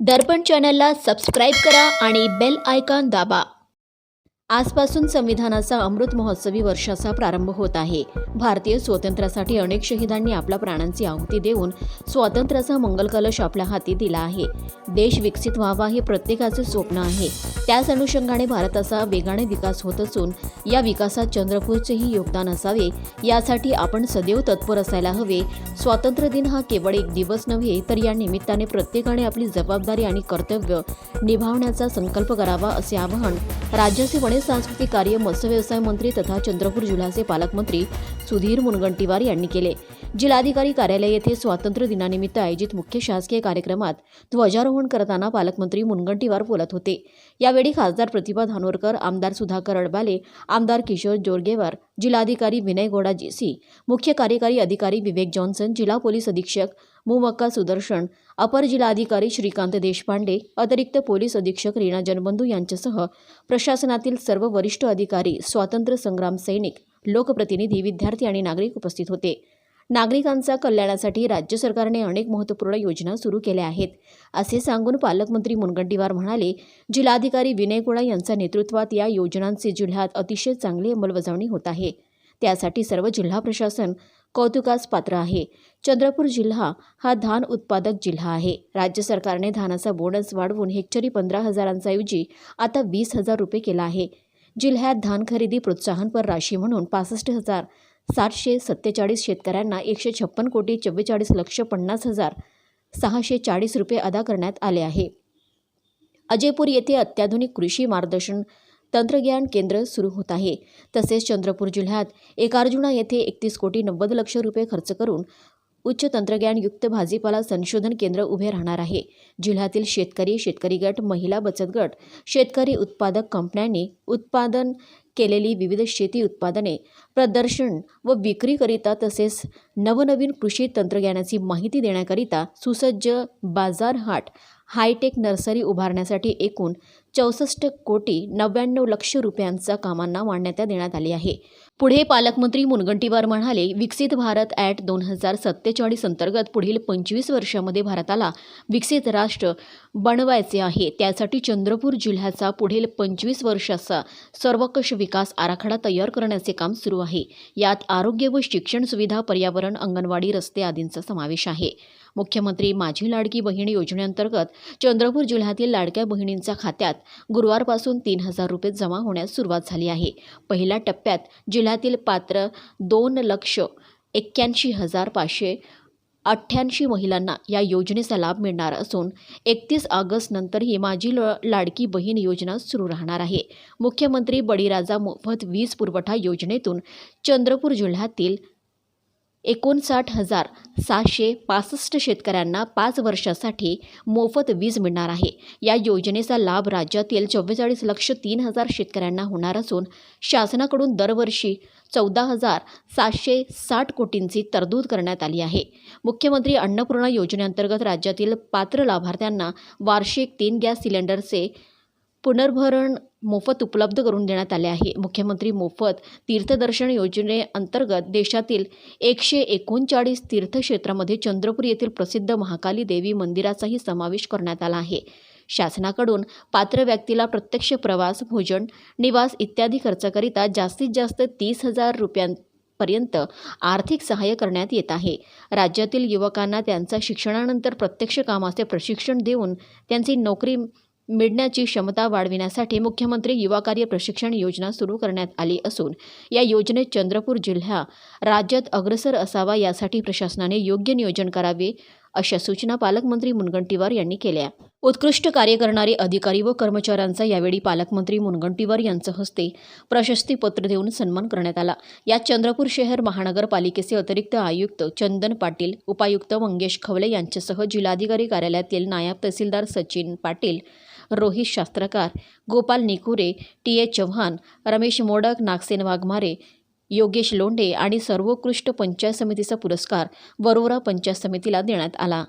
दर्पण चॅनलला सबस्क्राईब करा आणि बेल आयकॉन दाबा. आजपासून संविधानाचा अमृत महोत्सवी वर्षाचा प्रारंभ होत आहे. भारतीय स्वातंत्र्यासाठी अनेक शहीदांनी आपल्या प्राणांची आहुती देऊन स्वातंत्र्याचा मंगल कलश आपल्या हाती दिला आहे. देश विकसित व्हावा हे प्रत्येकाचे स्वप्न आहे. त्याच अनुषंगाने भारताचा वेगाने विकास होत असून या विकासात चंद्रपूरचेही योगदान असावे यासाठी आपण सदैव तत्पर असायला हवे. स्वातंत्र्य दिन हा केवळ एक दिवस नव्हे तर या निमित्ताने प्रत्येकाने आपली जबाबदारी आणि कर्तव्य निभावण्याचा संकल्प करावा असे आवाहन राज्याचे वणे सांस्कृतिक कार्य मत्स्य व्यवसाय मंत्री तथा चंद्रपूर जिल्ह्याचे पालकमंत्री सुधीर मुनगंटीवार यांनी केले. जिल्हाधिकारी कार्यालय येथे स्वातंत्र्य दिनानिमित्त आयोजित मुख्य शासकीय कार्यक्रमात ध्वजारोहण करताना पालकमंत्री मुनगंटीवार बोलत होते. यावेळी खासदार प्रतिभा धानोरकर आमदार सुधाकर अडबाले आमदार किशोर जोरगेवार जिल्हाधिकारी विनय गोडा जीसी मुख्य कार्यकारी अधिकारी विवेक जॉन्सन जिल्हा पोलीस अधीक्षक मुमक्का सुदर्शन अपर जिल्हाधिकारी श्रीकांत देशपांडे अतिरिक्त पोलीस अधीक्षक रीना जनबंधू यांच्यासह प्रशासनातील सर्व वरिष्ठ अधिकारी स्वातंत्र्य संग्राम सैनिक लोकप्रतिनिधी विद्यार्थी आणि नागरिक उपस्थित होते. नागरिकांच्या कल्याणासाठी राज्य सरकारने अनेक महत्त्वपूर्ण योजना सुरू केल्या आहेत. असे सांगून पालकमंत्री मुनगंटीवार म्हणाले जिल्हाधिकारी विनय गोळा यांच्या नेतृत्वात या योजनांची जिल्ह्यात अतिशय चांगली अंमलबजावणी होत आहे. त्यासाठी सर्व जिल्हा प्रशासन कौतुकास पात्र आहे. चंद्रपूर जिल्हा हा धान उत्पादक जिल्हा आहे. राज्य सरकारने धानाचा बोनस वाढवून हेक्टरी पंधरा हजारांचा ऐवजी आता वीस हजार रुपये केला आहे. जिल्ह्यात धान खरेदी प्रोत्साहनपर राशी म्हणून पासष्ट हजार सातशे सत्तेचाळीस शेतकऱ्यांना एकशे छप्पन कोटी चव्वेचाळीस लक्ष पन्नास हजार सहाशे चाळीस रुपये अदा करण्यात आले आहे. अजयपूर येथे अत्याधुनिक कृषी मार्गदर्शन तंत्रज्ञान केंद्र सुरू होत आहे. तसेच चंद्रपूर जिल्ह्यात एकार्जुना येथे एकतीस कोटी नव्वद लक्ष रुपये खर्च करून उच्च तंत्रज्ञानयुक्त भाजीपाला संशोधन केंद्र उभे राहणार आहे. जिल्ह्यातील शेतकरी शेतकरी गट महिला बचत गट शेतकरी उत्पादक कंपन्यांनी उत्पादन केलेली विविध शेती उत्पादने प्रदर्शन व विक्रीकरिता तसेच नवनवीन कृषी तंत्रज्ञानाची माहिती देण्याकरिता सुसज्ज बाजारहाट हायटेक नर्सरी उभारण्यासाठी एकूण चौसष्ट कोटी नव्याण्णव लक्ष रुपयांचा कामांना मान्यता देण्यात आली आहे. पुढे पालकमंत्री मुनगंटीवार म्हणाले विकसित भारत ॲट दोन हजार सत्तेचाळीस अंतर्गत पुढील पंचवीस वर्षामध्ये भारताला विकसित राष्ट्र बनवायचे आहे. त्यासाठी चंद्रपूर जिल्ह्याचा पुढील पंचवीस वर्षाचा सर्वकष विकास आराखडा तयार करण्याचे काम सुरू आहे. यात आरोग्य व शिक्षण सुविधा पर्यावरण अंगणवाडी रस्ते आदींचा समावेश आहे. मुख्यमंत्री माझी लाडकी बहीण योजनेअंतर्गत चंद्रपूर जिल्ह्यातील लाडक्या बहिणींच्या खात्यात गुरुवारपासून तीन हजार रुपये जमा होण्यास सुरुवात झाली आहे. पहिल्या टप्प्यात जिल्ह्यातील पात्र दोन लक्ष एक्क्याऐंशी हजार पाचशे अठ्ठ्याऐंशी महिलांना या योजनेचा लाभ मिळणार असून एकतीस ऑगस्ट नंतर ही माझी ल लाडकी बहीण योजना सुरू राहणार आहे. मुख्यमंत्री बळीराजा मोफत वीज पुरवठा योजनेतून चंद्रपूर जिल्ह्यातील एकोणसाठ हजार सातशे पासष्ट शेतकऱ्यांना पाच वर्षासाठी मोफत वीज मिळणार आहे. या योजनेचा लाभ राज्यातील चव्वेचाळीस लक्ष तीन हजार शेतकऱ्यांना होणार असून शासनाकडून दरवर्षी चौदा हजार सातशे साठ कोटींची तरतूद करण्यात आली आहे. मुख्यमंत्री अन्नपूर्णा योजनेअंतर्गत राज्यातील पात्र लाभार्थ्यांना वार्षिक तीन गॅस सिलेंडरचे पुनर्भरण मोफत उपलब्ध करून देण्यात आले आहे. मुख्यमंत्री मोफत तीर्थदर्शन योजनेअंतर्गत देशातील एकशे एकोणचाळीस तीर्थक्षेत्रामध्ये चंद्रपूर येथील प्रसिद्ध महाकाली देवी मंदिराचाही समावेश करण्यात आला आहे. शासनाकडून पात्र व्यक्तीला प्रत्यक्ष प्रवास भोजन निवास इत्यादी खर्चाकरिता जास्तीत जास्त तीस हजार रुपयां पर्यंत आर्थिक सहाय्य करण्यात येत आहे. राज्यातील युवकांना त्यांचा शिक्षणानंतर प्रत्यक्ष कामाचे प्रशिक्षण देऊन त्यांची नोकरी मिळण्याची क्षमता वाढविण्यासाठी मुख्यमंत्री युवा कार्य प्रशिक्षण योजना सुरू करण्यात आली असून या योजनेत चंद्रपूर जिल्हा राज्यात अग्रसर असावा यासाठी प्रशासनाने योग्य नियोजन करावे अशा सूचना पालकमंत्री मुनगंटीवार यांनी केल्या. उत्कृष्ट कार्य करणारे अधिकारी व कर्मचाऱ्यांचा यावेळी पालकमंत्री मुनगंटीवार यांच्या हस्ते प्रशस्तीपत्र देऊन सन्मान करण्यात आला. यात चंद्रपूर शहर महानगरपालिकेचे अतिरिक्त आयुक्त चंदन पाटील उपायुक्त मंगेश खवले यांच्यासह जिल्हाधिकारी कार्यालयातील नायब तहसीलदार सचिन पाटील रोहित शास्त्रकार गोपाल निकुरे टी एच चव्हाण रमेश मोडक नागसेन वाघमारे योगेश लोंढे आणि सर्वोत्कृष्ट पंचायत समितीचा पुरस्कार वरोरा पंचायत समितीला देण्यात आला.